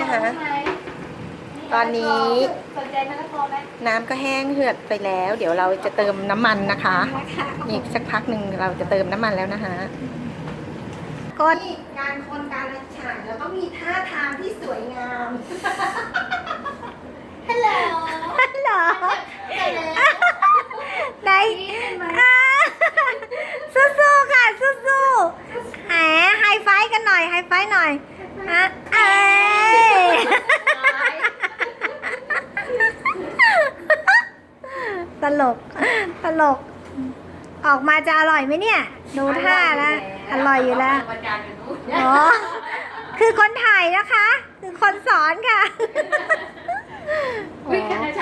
นะคะ ตอนนี้สนใจมะละกอไหมน้ำก็แห้งเหือดไปแล้ว เดี๋ยวเราจะเติมน้ำมันนะคะอีกสักพักหนึ่งเราจะเติมน้ำมันแล้วนะคะกดการคนการฉายเราต้องมีท่าทางที่สวยงามฮัลโหลฮัลโหลไปเลยไหนอ่าสู้ๆค่ะสู้ๆแหมไฮไฟว์กันหน่อยไฮไฟว์หน่อยอะเอ้ย ตลก ตลก ออกมาจะอร่อยไหมเนี่ย ดูท่าแล้ว อร่อยอยู่แล้วประจานอยู่นู้นอ๋อคือคนถ่ายนะคะ คือคนสอนค่ะโอ้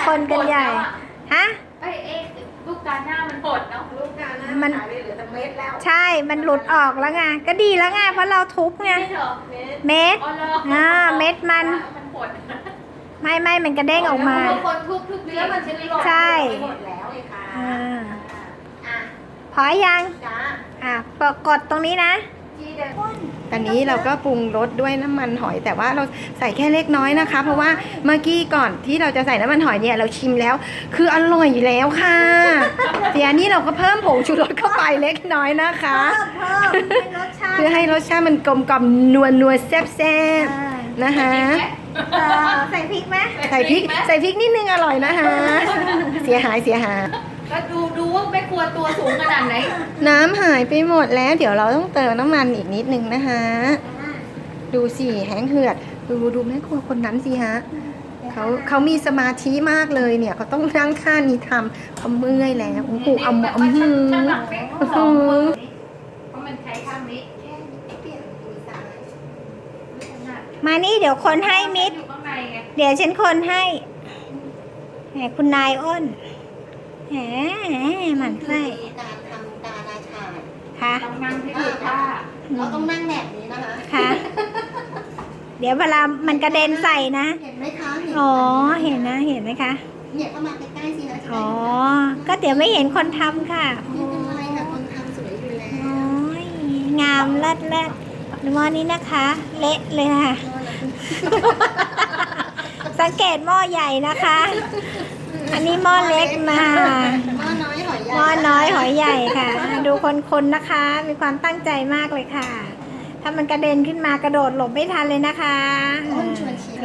คนกันใหญ่ มันหายไปเหลือแต่เม็ดแล้วใช่มันหลุดออกแล้วไงก็ดีแล้วไงเพราะเราทุบไง ไม่เหรอเม็ดเม็ดอ๋อเหรออ่าเม็ดมัน มันหดไม่ไม่มันกระเด้งออกมาบงคนทุบทุบเนื้อมันจะไม่หลดใช่หมดแล้วเลยค่ะอ่าอะพอยัง จ้า อะกดตรงนี้นะจีเดิน ตอนนี้เราก็ปรุงรสด้วยน้ำมันหอย แต่ว่าเราใส่แค่เล็กน้อยนะคะ เพราะว่าเมื่อกี้ก่อนที่เราจะใส่น้ำมันหอยเนี่ยเราชิมแล้ว คืออร่อยอยู่แล้วค่ะเดี๋ยวนี้เราก็เพิ่มผงชูรสเข้าไปเล็กน้อยนะคะ เพื่อให้รสชาติมันกลมกล่อมนัวนัวแซ่บแซ่บๆนะคะใส่พริกไหมใส่พริกใส่พริกนิดนึงอร่อยนะคะ เสียหายเสียหาย ก็ดูดูว่าแม่ครัวตัวสูงขนาดไหนน้ำหายไปหมดแล้ว เดี๋ยวเราต้องเติมน้ำมันอีกนิดนึงนะคะ ดูสิแห้งเหือด ดูดูแม่ครัวคนนั้นสิฮะเขาเขามีสมาธิมากเลยเนี่ยเขาต้องนั่งท่านี้ทำเขาเมื่อยแล้วโอ้โหเอาเอาหือช่างหลังเป๊กอื้อสองมือเพราะมันใช้ข้างนี้แค่เปลี่ยนมือซ้ายไม่ถนัดมานี่เดี๋ยวคนให้มิด อยู่ข้างในไง เดี๋ยวฉันคนให้แหมคุณนายอ้น แหมหมันไส้การทำการาชาค่ะต้องนั่งให้ดูท่าเราต้องนั่งแบบนี้นะคะค่ะ เดี๋ยวเวลามันกระเด็นใส่นะเห็นไหมคะอ๋อเห็นนะเห็นไหมคะเนี่ยเข้ามาใกล้ๆสิคะอ๋อก็เดี๋ยวไม่เห็นคนทำค่ะไม่เป็นไรค่ะคนทำสวยอยู่แล้วโอ้ยงามเลิศเลิศหม้อนี้นะคะ เละเลยค่ะ สังเกตหม้อใหญ่นะคะ อันนี้หม้อเล็กนะหม้อน้อยหอยใหญ่หม้อน้อยหอยใหญ่ค่ะ ดูคนๆนะคะ มีความตั้งใจมากเลยค่ะ ถ้ามันกระเด็นขึ้นมากระโดดหลบไม่ทันเลยนะคะอ้นชวนชิม